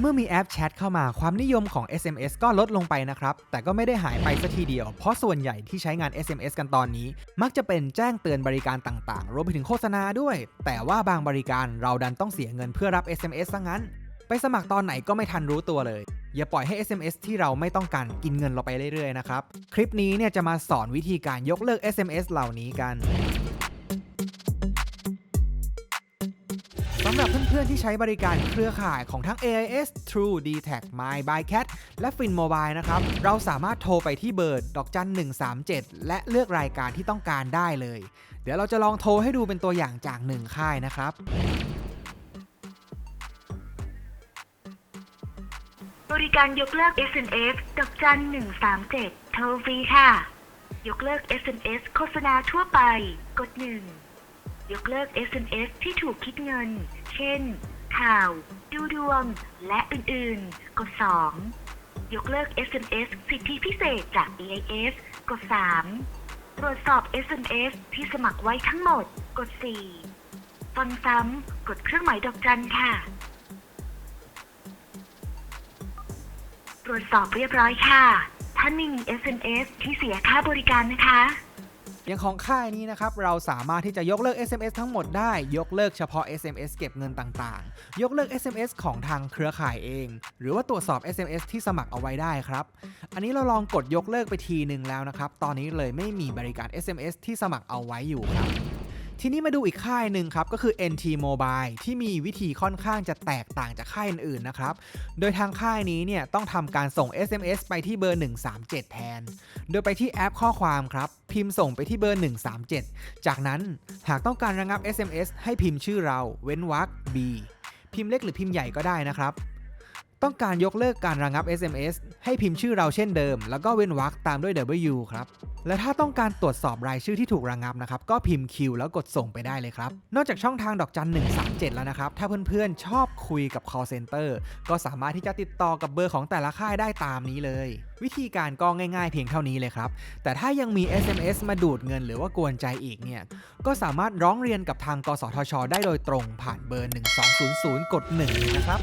เมื่อมีแอปแชทเข้ามาความนิยมของ SMS ก็ลดลงไปนะครับ แต่ก็ไม่ได้หายไปสัทีเดียว เพราะส่วนใหญ่ที่ใช้งาน SMS กันตอนนี้ มักจะเป็นแจ้งเตือนบริการต่างๆ รวมไปถึงโฆษณาด้วย แต่ว่าบางบริการเราดันต้องเสียเงินเพื่อรับ SMS ซะงั้น ไปสมัครตอนไหนก็ไม่ทันรู้ตัวเลย อย่าปล่อยให้ SMS ที่เราไม่ต้องการกินเงินเราไปเรื่อยๆนะครับ คลิปนี้เนี่ยจะมาสอนวิธีการยกเลิก SMS เหล่านี้กัน สำหรับเพื่อนๆ ที่ใช้บริการเครือข่ายของทั้ง AIS True d t a c My by Cat และ Fin Mobile นะครับ เราสามารถโทรไปที่เบอร์ดอกจัน 137 และเลือกรายการที่ต้องการได้เลย เดี๋ยวเราจะลองโทรให้ดูเป็นตัวอย่างจากหนึ่งค่ายนะครับ บริการยกเลิก SMS ดอกจัน 137 โทรฟรีค่ะ ยกเลิก SMS โฆษณาทั่วไป กด 1 ยกเลิก SMS ที่ถูกคิดเงิน เช่น ข่าว ดูดวง และอื่นๆ กด 2 ยกเลิก SMS สิทธิพิเศษจาก AIS กด 3 ตรวจสอบ SMS ที่สมัครไว้ทั้งหมด กด 4 ฟังซ้ำ กดเครื่องหมายดอกจันค่ะ ตรวจสอบเรียบร้อยค่ะท่านไม่มี SMS ที่เสียค่าบริการนะคะ อย่างของค่ายนี้นะครับเราสามารถที่จะยกเลิก SMS ทั้งหมดได้ยกเลิกเฉพาะ SMS เก็บเงินต่างๆ ยกเลิก SMS ของทางเครือข่ายเอง หรือว่าตรวจสอบ SMS ที่สมัครเอาไว้ได้ครับ อันนี้เราลองกดยกเลิกไปทีหนึ่งแล้วนะครับ ตอนนี้เลยไม่มีบริการ SMS ที่สมัครเอาไว้อยู่ครับ ทีนี้มาดูอีกค่ายหนึ่งครับ ก็คือ NT Mobile ที่มีวิธีค่อนข้างจะแตกต่างจากค่ายอื่นๆนะครับ โดยทางค่ายนี้เนี่ยต้องทำการส่ง SMS ไปที่เบอร์ 137 แทน โดยไปที่แอปข้อความครับ พิมพ์ส่งไปที่เบอร์ 137 จากนั้นหากต้องการระงับ SMS ให้พิมพ์ชื่อเรา เว้นวรรค B พิมพ์เล็กหรือพิมพ์ใหญ่ก็ได้นะครับ ต้องการยกเลิกการระงับ SMS ให้พิมพ์ชื่อเราเช่นเดิม แล้วก็เว้นวรรคตามด้วย W ครับ และถ้าต้องการตรวจสอบรายชื่อที่ถูกระงับนะครับ ก็พิมพ์ Q แล้วกดส่งไปได้เลยครับ นอกจากช่องทางดอกจัน 137 แล้วนะครับ ถ้าเพื่อนๆ ชอบคุยกับ call center ก็สามารถที่จะติดต่อกับเบอร์ของแต่ละค่ายได้ตามนี้เลย วิธีการก็ง่ายๆ เพียงเท่านี้เลยครับ แต่ถ้ายังมี SMS มาดูดเงินหรือว่ากวนใจอีกเนี่ย ก็สามารถร้องเรียนกับทาง กสทช ได้โดยตรงผ่านเบอร์ 1200 กด1นะครับ